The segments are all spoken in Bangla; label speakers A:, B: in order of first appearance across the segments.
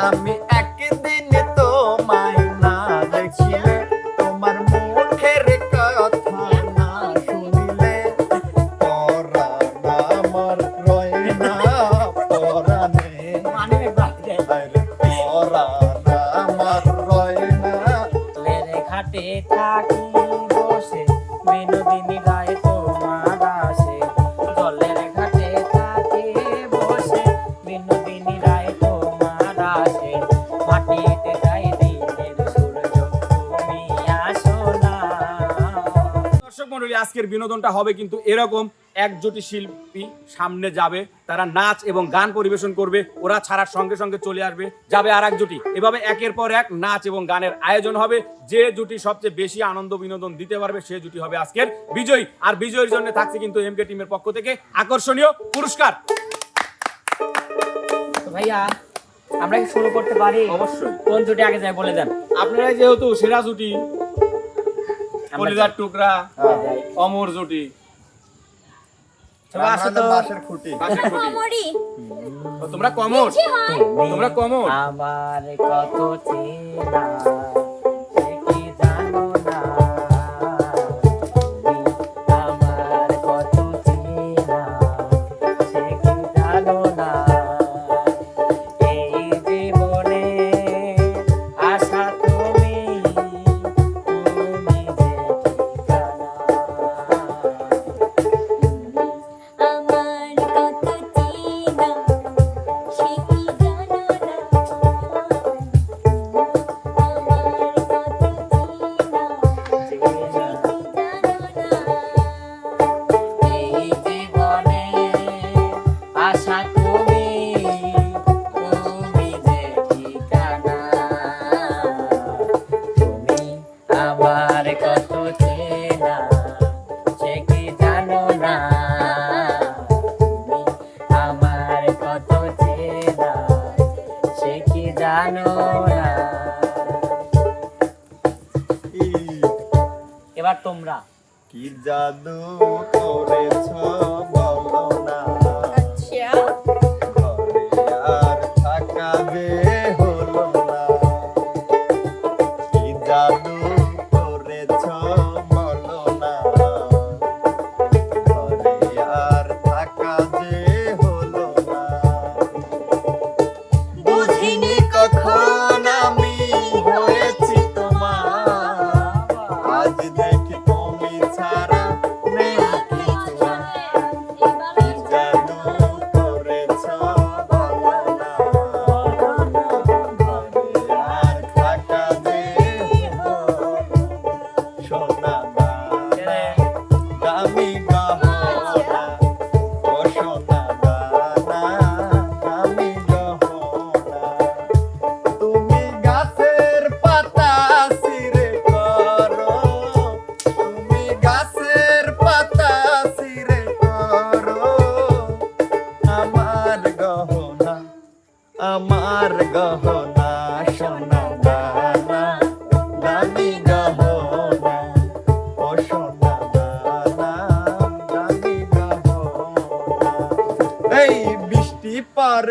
A: আমি
B: আজকের বিনোদনটা হবে কিন্তু এরকম একজোটি শিল্পী সামনে যাবে তারা নাচ এবং গান পরিবেশন করবে ওরা ছাড়ার সঙ্গে সঙ্গে চলে আসবে যাবে আর এক জুটি। এভাবে একের পর এক নাচ এবং গানের আয়োজন হবে। যে জুটি সবচেয়ে বেশি আনন্দ বিনোদন দিতে পারবে সে জুটি হবে আজকের বিজয়ী। আর বিজয়ীর জন্য থাকছে কিন্তু এমকে টিমের পক্ষ থেকে আকর্ষণীয় পুরস্কার।
C: ভাইয়া আমরা কি শুরু করতে পারি?
B: অবশ্যই।
C: কোন জুটি আগে যায় বলে দেন?
B: আপনারা যেহেতু সেরা জুটি
C: আমরা
B: টুকরা অমর জুটি। তোমরা কমর তোমরা কমর
C: আমার কত চেনা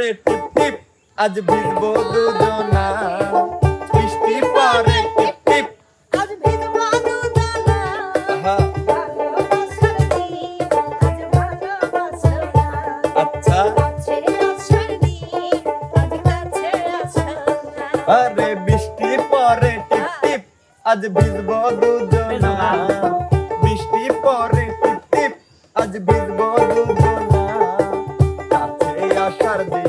A: পরে টিপ টিপ আজ ভিজবো দুজনা। বৃষ্টি পরে টিপ টিপ
D: আজ ভিজবা ভালোবাসা
A: আচ্ছা। আরে বৃষ্টি পরে টিপ টিপ আজ ভিজবো দুজনা। বৃষ্টি পরে টিপ টিপ আজ ভিজবো দুজনা। কাছে আসার দিন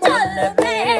A: 真的美。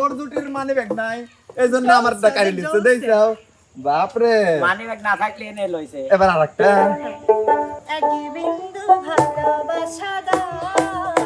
A: ওর দুটির মানে ব্যাগ নাই। এই জন্য আমার টাকারি লিখছে দেখছাও? বাপরে।
C: মানে ব্যাগ না থাকলে এনে লইছে।
A: এবার আরেকটা।
D: একই বিন্দু ভালোবাসা দাও।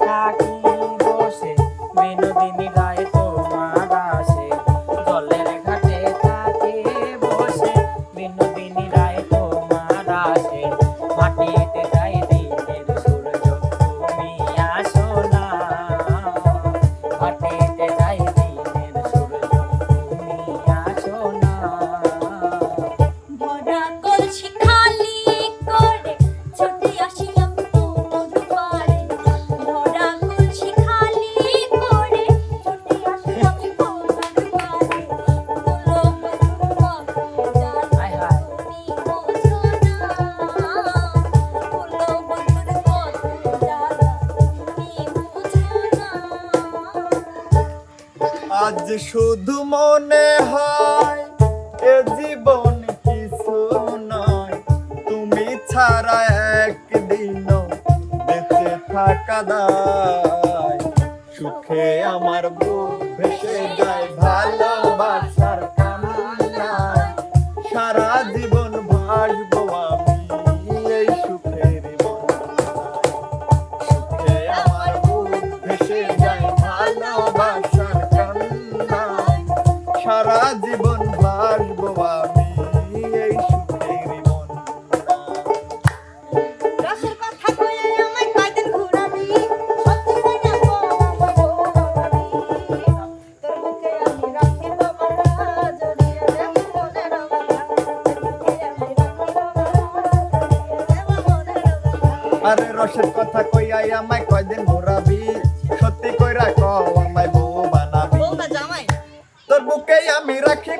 C: থাকি বসে বিনোদিনী থাকা
A: কাদায় সুখে আমার বুক ভেসে যায়
D: ভালো কথা
A: কইয়াই আমায় কয়দিন ঘোরাবি? সত্যি কইরা কও আমায় বউ বানাবি। তোর বুকেই আমি রাখি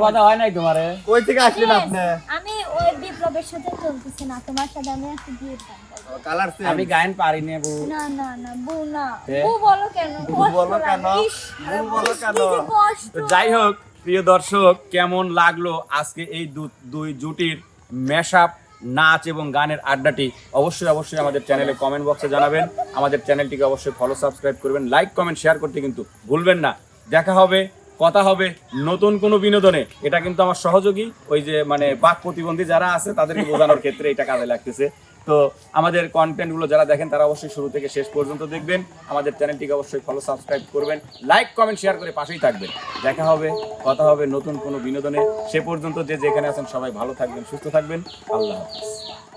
A: হয়
B: নাই তোমারে?
A: কই থেকে আসলেন আপনি?
E: আমি ওই বিপ্লবের সাথে চলতেছি না তোমার সাথে আমি একটা গাইবো।
A: কালার
B: আমি গায়ন পারি না বউ।
E: না না না বউ না। বউ বলো কেন?
A: বউ বলো কেন? বউ বলো কেন?
E: কি যে কষ্ট।
B: তো যাই হোক প্রিয় দর্শক কেমন লাগল আজকে এই দু- দুই জুটির মেশআপ নাচ এবং গানের আড্ডাটি? অবশ্যই অবশ্যই আমাদের চ্যানেলে কমেন্ট বক্সে জানাবেন। আমাদের চ্যানেলটিকে অবশ্যই ফলো সাবস্ক্রাইব করবেন। লাইক কমেন্ট শেয়ার করতে কিন্তু ভুলবেন না। দেখা হবে কথা হবে নতুন কোনো বিনোদনে। এটা কিন্তু আমার সহযোগী, ওই যে মানে বাক প্রতিবন্ধী যারা আছে, তাদেরকে বোঝানোর ক্ষেত্রে এটা কাজে লাগতেছে। তো আমাদের কন্টেন্টগুলো যারা দেখেন, তারা অবশ্যই শুরু থেকে শেষ পর্যন্ত দেখবেন। আমাদের চ্যানেলটিকে অবশ্যই ফলো সাবস্ক্রাইব করবেন। লাইক কমেন্ট শেয়ার করে পাশেই থাকবেন। দেখা হবে, কথা হবে নতুন কোনো বিনোদনে। সে পর্যন্ত যে যেখানে আছেন সবাই ভালো থাকবেন, সুস্থ থাকবেন। আল্লাহ হাফিজ।